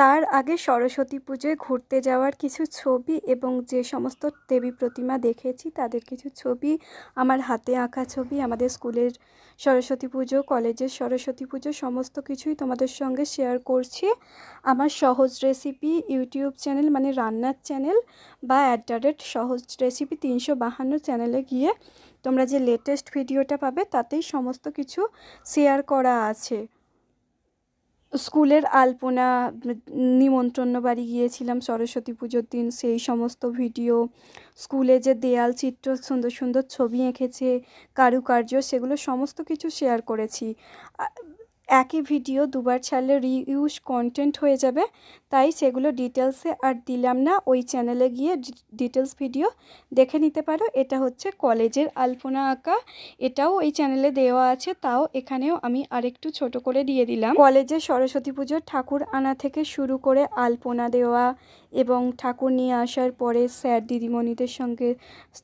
তার আগে সরস্বতী পুজোয় ঘুরতে যাওয়ার কিছু ছবি এবং যে সমস্ত দেবী প্রতিমা দেখেছি, তাদের কিছু ছবি, আমার হাতে আঁকা ছবি, আমাদের স্কুলের সরস্বতী পুজো, কলেজের সরস্বতী পুজো, সমস্ত কিছুই তোমাদের সঙ্গে শেয়ার করছি। আমার সহজ রেসিপি ইউটিউব চ্যানেল মানে রান্নার চ্যানেল বা অ্যাট দ্য রেট সহজ রেসিপি তিনশো বাহান্ন চ্যানেলে গিয়ে তোমরা যে লেটেস্ট ভিডিওটা পাবে, তাতেই সমস্ত কিছু শেয়ার করা আছে। স্কুলের আলপনা নিমন্ত্রণ বাড়ি গিয়েছিলাম, সরস্বতী পুজোর দিন, সেই সমস্ত ভিডিও, স্কুলে যে দেয়াল চিত্র, সুন্দর সুন্দর ছবি এঁকেছে, কারুকার্য, সেগুলো সমস্ত কিছু শেয়ার করেছি। একই ভিডিও দুবার ছাড়লে রিইউজ কন্টেন্ট হয়ে যাবে। তাই সেগুলো ডিটেলসে আর দিলাম না। ওই চ্যানেলে গিয়ে ডিটেলস ভিডিও দেখে নিতে পারো। এটা হচ্ছে কলেজের আলপনা আঁকা। এটাও এই চ্যানেলে দেওয়া আছে। তাও এখানেও আমি আরেকটু ছোট করে দিয়ে দিলাম। কলেজে সরস্বতী পুজোর ঠাকুর আনা থেকে শুরু করে আলপনা দেওয়া এবং ঠাকুর নিয়ে আসার পরে স্যার দিদিমণিদের সঙ্গে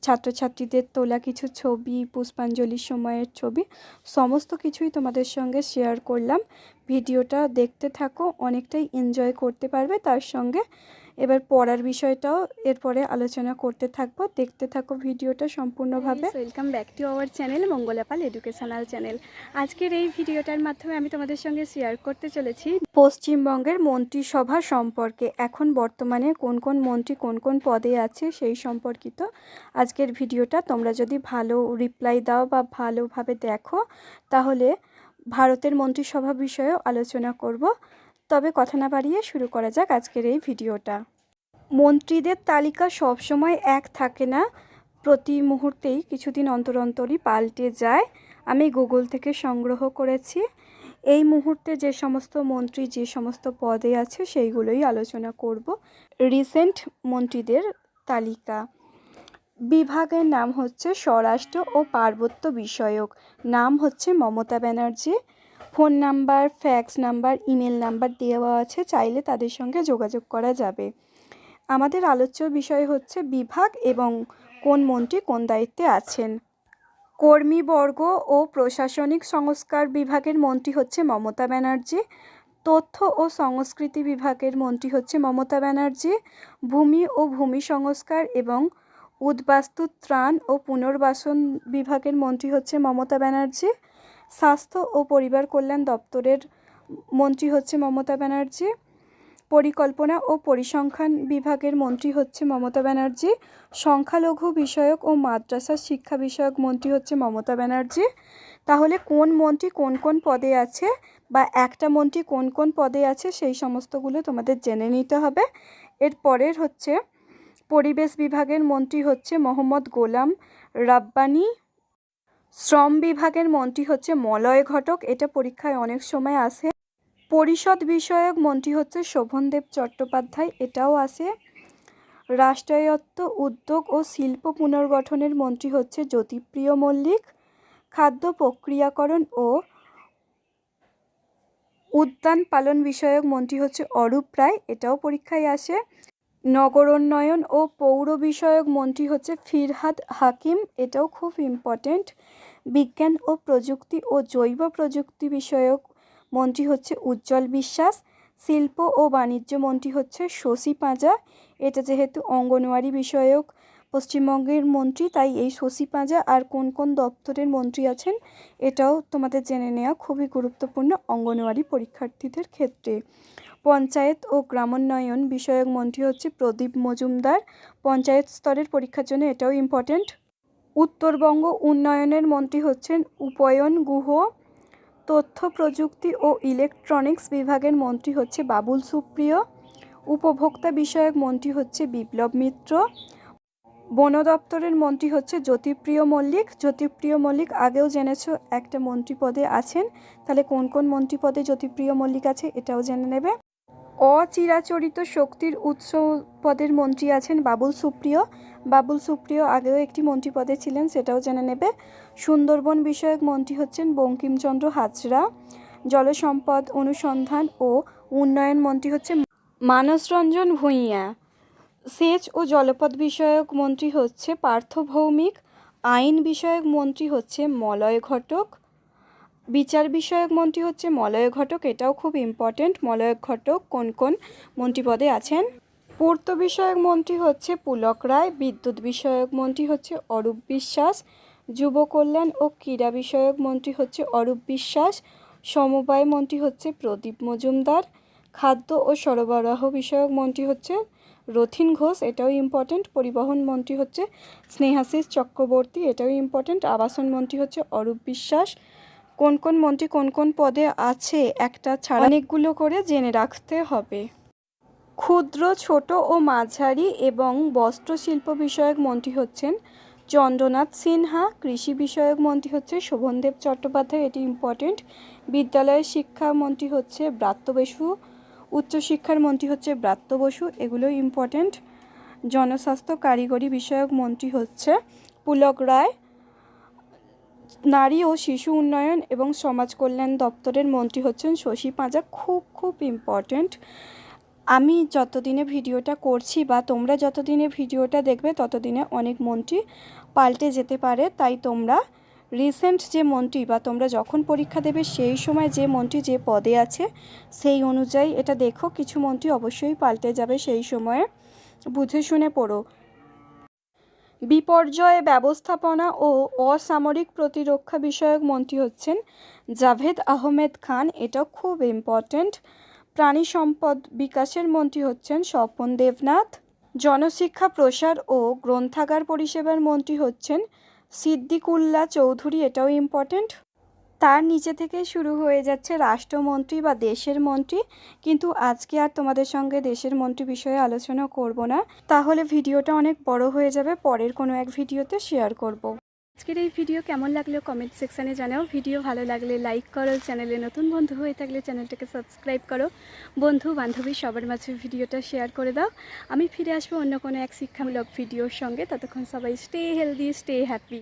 ছাত্রছাত্রীদের তোলা কিছু ছবি, পুষ্পাঞ্জলির সময়ের ছবি, সমস্ত কিছুই তোমাদের সঙ্গে শেয়ার করলাম। ভিডিওটা দেখতে থাকো অনেকটাই এনজয় করতে পারবে তার সঙ্গে। এবার পড়ার বিষয়টাও এরপরে আলোচনা করতে থাকব। দেখতে থাকো ভিডিওটা সম্পূর্ণভাবে। Welcome back to our channel Mangalapal educational channel আজকের এই ভিডিওটার মাধ্যমে আমি তোমাদের সঙ্গে শেয়ার করতে চলেছি। পশ্চিমবঙ্গের মন্ত্রিসভা সম্পর্কে এখন বর্তমানে কোন কোন মন্ত্রী কোন কোন পদে আছে সেই সম্পর্কিত। আজকের ভিডিওটা তোমরা যদি ভালো রিপ্লাই দাও বা ভালোভাবে দেখো তাহলে ভারতের মন্ত্রিসভা বিষয়েও আলোচনা করব। তবে কথা না বাড়িয়ে শুরু করা যাক আজকের এই ভিডিওটা। মন্ত্রীদের তালিকা সবসময় এক থাকে না। প্রতি মুহূর্তেই কিছুদিন অন্তর অন্তরই পাল্টে যায়। আমি গুগল থেকে সংগ্রহ করেছি। এই মুহূর্তে যে সমস্ত মন্ত্রী, যে সমস্ত পদে আছে, সেইগুলোই আলোচনা করব। রিসেন্ট মন্ত্রীদের তালিকা। বিভাগের নাম হচ্ছে স্বরাষ্ট্র ও পার্বত্য বিষয়ক। নাম হচ্ছে Mamata Banerjee. Phone number, fax number, email number দেওয়া আছে, চাইলে তাদের সঙ্গে যোগাযোগ করা যাবে। আমাদের আলোচ্য বিষয় হচ্ছে বিভাগ এবং কোন মন্ত্রী কোন দায়িত্বে আছেন। কর্মীবর্গ ও প্রশাসনিক সংস্কার বিভাগের মন্ত্রী হচ্ছে মমতা ব্যানার্জি। তথ্য ও সংস্কৃতি বিভাগের মন্ত্রী হচ্ছে মমতা ব্যানার্জি। ভূমি ও ভূমি সংস্কার এবং উদ্বাস্তু ত্রাণ ও পুনর্বাসন বিভাগের মন্ত্রী হচ্ছে মমতা ব্যানার্জি। স্বাস্থ্য ও পরিবার কল্যাণ দপ্তরের মন্ত্রী হচ্ছে মমতা ব্যানার্জি। পরিকল্পনা ও পরিসংখ্যান বিভাগের মন্ত্রী হচ্ছে মমতা ব্যানার্জি। সংখ্যালঘু বিষয়ক ও মাদ্রাসা শিক্ষা বিষয়ক মন্ত্রী হচ্ছে মমতা ব্যানার্জি। তাহলে কোন মন্ত্রী কোন কোন পদে আছে বা একটা মন্ত্রী কোন কোন পদে আছে সেই সমস্তগুলো তোমাদের জেনে নিতে হবে। এরপরের হচ্ছে পরিবেশ বিভাগের মন্ত্রী হচ্ছে মোহাম্মদ গোলাম রাব্বানি। শ্রম বিভাগের মন্ত্রী হচ্ছে মলয় ঘটক। এটা পরীক্ষায় অনেক সময় আসে। পরিষদ বিষয়ক মন্ত্রী হচ্ছে শোভনদেব চট্টোপাধ্যায়। এটাও আসে। রাষ্ট্রায়ত্ত উদ্যোগ ও শিল্প পুনর্গঠনের মন্ত্রী হচ্ছে জ্যোতিপ্রিয় মল্লিক। খাদ্য প্রক্রিয়াকরণ ও উদ্যান পালন বিষয়ক মন্ত্রী হচ্ছে অরূপ রায়। এটাও পরীক্ষায় আসে। নগরোন্নয়ন ও পৌর বিষয়ক মন্ত্রী হচ্ছে ফিরহাদ হাকিম। এটাও খুব ইম্পর্টেন্ট বিজ্ঞান ও প্রযুক্তি ও জৈব প্রযুক্তি বিষয়ক মন্ত্রী হচ্ছে উজ্জ্বল বিশ্বাস। শিল্প ও বাণিজ্য মন্ত্রী হচ্ছে শশী পাঁজা। এটা যেহেতু অঙ্গনওয়াড়ি বিষয়ক পশ্চিমবঙ্গের মন্ত্রী, তাই এই শশী পাঁজা আর কোন কোন দপ্তরের মন্ত্রী আছেন, এটাও তোমাদের জেনে নেওয়া খুবই গুরুত্বপূর্ণ অঙ্গনওয়াড়ি পরীক্ষার্থীদের ক্ষেত্রে। পঞ্চায়েত ও গ্রামোন্নয়ন বিষয়ক মন্ত্রী হচ্ছে প্রদীপ মজুমদার। পঞ্চায়েত স্তরের পরীক্ষার জন্য এটাও ইম্পর্ট্যান্ট উত্তরবঙ্গ উন্নয়নের মন্ত্রী হচ্ছেন উপয়ন গুহ। তথ্য প্রযুক্তি ও ইলেকট্রনিক্স বিভাগের মন্ত্রী হচ্ছে বাবুল সুপ্রিয়। উপভোক্তা বিষয়ক মন্ত্রী হচ্ছে বিপ্লব মিত্র। বন দপ্তরের মন্ত্রী হচ্ছে জ্যোতিপ্রিয় মল্লিক। জ্যোতিপ্রিয় মল্লিক, আগেও জেনেছো একটা মন্ত্রী পদে আছেন। তাহলে কোন কোন মন্ত্রী পদে জ্যোতিপ্রিয় মল্লিক আছে এটাও জেনে নেবে। অচিরাচরিত শক্তির উৎস পদের মন্ত্রী আছেন বাবুল সুপ্রিয়। বাবুল সুপ্রিয় আগেও একটি মন্ত্রী পদে ছিলেন, সেটাও জেনে নেবে। সুন্দরবন বিষয়ক মন্ত্রী হচ্ছেন বঙ্কিমচন্দ্র হাজরা। জলসম্পদ অনুসন্ধান ও উন্নয়ন মন্ত্রী হচ্ছে মানস রঞ্জন ভূঁইয়া। সেচ ও জলপথ বিষয়ক মন্ত্রী হচ্ছে পার্থ ভৌমিক আইন বিষয়ক মন্ত্রী হচ্ছে মলয় ঘটক। বিচার বিষয়ক মন্ত্রী হচ্ছে মলয় ঘটক। এটাও খুব ইম্পর্টেন্ট মলয় ঘটক কোন কোন মন্ত্রী পদে আছেন? পূর্ত বিষয়ক মন্ত্রী হচ্ছে পুলক রায়। বিদ্যুৎ বিষয়ক মন্ত্রী হচ্ছে অরূপ বিশ্বাস। যুব কল্যাণ ও ক্রীড়া বিষয়ক মন্ত্রী হচ্ছে অরূপ বিশ্বাস। সমবায় মন্ত্রী হচ্ছে প্রদীপ মজুমদার। খাদ্য ও সরবরাহ বিষয়ক মন্ত্রী হচ্ছে রথিন ঘোষ। এটাও ইম্পর্টেন্ট পরিবহন মন্ত্রী হচ্ছে স্নেহাশিস চক্রবর্তী। এটাও ইম্পর্টেন্ট আবাসন মন্ত্রী হচ্ছে অরূপ বিশ্বাস। কোন কোন মন্ত্রী কোন কোন পদে আছে একটা ছাড়া অনেকগুলো করে জেনে রাখতে হবে। ক্ষুদ্র, ছোট ও মাঝারি এবং বস্ত্রশিল্প বিষয়ক মন্ত্রী হচ্ছেন চন্দ্রনাথ সিনহা, কৃষি বিষয়ক মন্ত্রী হচ্ছে শোভনদেব চট্টোপাধ্যায়, এটি ইম্পর্টেন্ট বিদ্যালয়ের শিক্ষা মন্ত্রী হচ্ছে ব্রাত্য বসু, উচ্চশিক্ষার মন্ত্রী হচ্ছে ব্রাত্য বসু এগুলো ইম্পর্টেন্ট জনস্বাস্থ্য কারিগরি বিষয়ক মন্ত্রী হচ্ছে পুলক রায় নারী ও শিশু উন্নয়ন এবং সমাজ কল্যাণ দপ্তরের মন্ত্রী হচ্ছেন শশী পাঁজা। খুব খুব ইম্পর্ট্যান্ট আমি যতদিনে ভিডিওটা করছি বা তোমরা যতদিনে ভিডিওটা দেখবে, ততদিনে অনেক মন্ত্রী পাল্টে যেতে পারে। তাই তোমরা রিসেন্ট যে মন্ত্রী বা তোমরা যখন পরীক্ষা দেবে, সেই সময় যে মন্ত্রী যে পদে আছে, সেই অনুযায়ী এটা দেখো। কিছু মন্ত্রী অবশ্যই পাল্টে যাবে সেই সময়ে। বুঝে শুনে পড়ো। বিপর্যয় ব্যবস্থাপনা ও অসামরিক প্রতিরক্ষা বিষয়ক মন্ত্রী হচ্ছেন জাভেদ আহমেদ খান। এটা খুব ইম্পর্ট্যান্ট প্রাণী সম্পদ বিকাশের মন্ত্রী হচ্ছেন স্বপন দেবনাথ। জনশিক্ষা, প্রসার ও গ্রন্থাগার পরিষেবার মন্ত্রী হচ্ছেন সিদ্দিকুল্লা চৌধুরী। এটাও ইম্পর্ট্যান্ট তার নিচে থেকে শুরু হয়ে যাচ্ছে রাষ্ট্রমন্ত্রী বা দেশের মন্ত্রী। কিন্তু আজকে আর তোমাদের সঙ্গে দেশের মন্ত্রী বিষয়ে আলোচনা করব না। তাহলে ভিডিওটা অনেক বড় হয়ে যাবে, পরের কোনো এক ভিডিওতে শেয়ার করব। আজকের এই ভিডিও কেমন লাগল কমেন্ট সেকশানে জানাও। ভিডিও ভালো লাগলে লাইক করো চ্যানেলে নতুন বন্ধু হয়ে থাকলে চ্যানেলটাকে সাবস্ক্রাইব করো। বন্ধু, বান্ধবী, সবার মাঝে ভিডিওটা শেয়ার করে দাও। আমি ফিরে আসব অন্য কোনো এক শিক্ষামূলক ভিডিওর সঙ্গে। ততক্ষণ সবাই স্টে হেলদি স্টে হ্যাপি